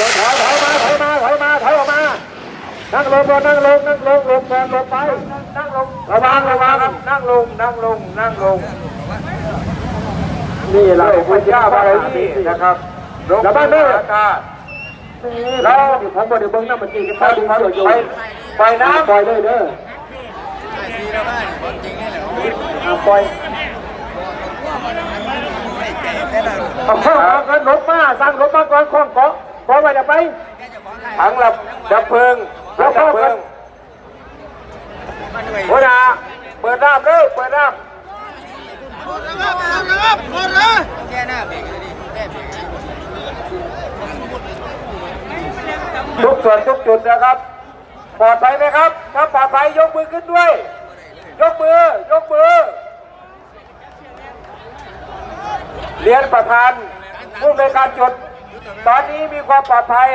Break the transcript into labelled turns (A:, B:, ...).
A: ถอยถอยมาถอยมาถอยมาถอยออกมา นั่งลงก่อนนั่งลงนั่งลงลงก่อนลงไป นั่งลงระวังระวังนั่งลงนั่งลงนั่งลง นี่เราพุทธเจ้ารนี่นะครับแล้วบ้านเด้อแล้วผมบริเบิ้งน้ำมันจีกันไปดูเกี่ยวอยู่ปล่อยน้ำปล่อยเลยเด้อปล่อยเอาข้าวกันรถมาสั่งรถมาก่อนข้องเกาะ ขอไปเดี๋ยวไปถังลับดับเพลิงแล้วเข้ากันหัวหน้าเปิดน้ำเด้อเปิดน้ำทุกส่วนทุกจุดนะครับปลอดภัยไหมครับ ถ้าปลอดภัยยกมือขึ้นด้วย ยกมือยกมือเรียนประธานผู้ในการจุด ตอนนี้มีความปลอดภัย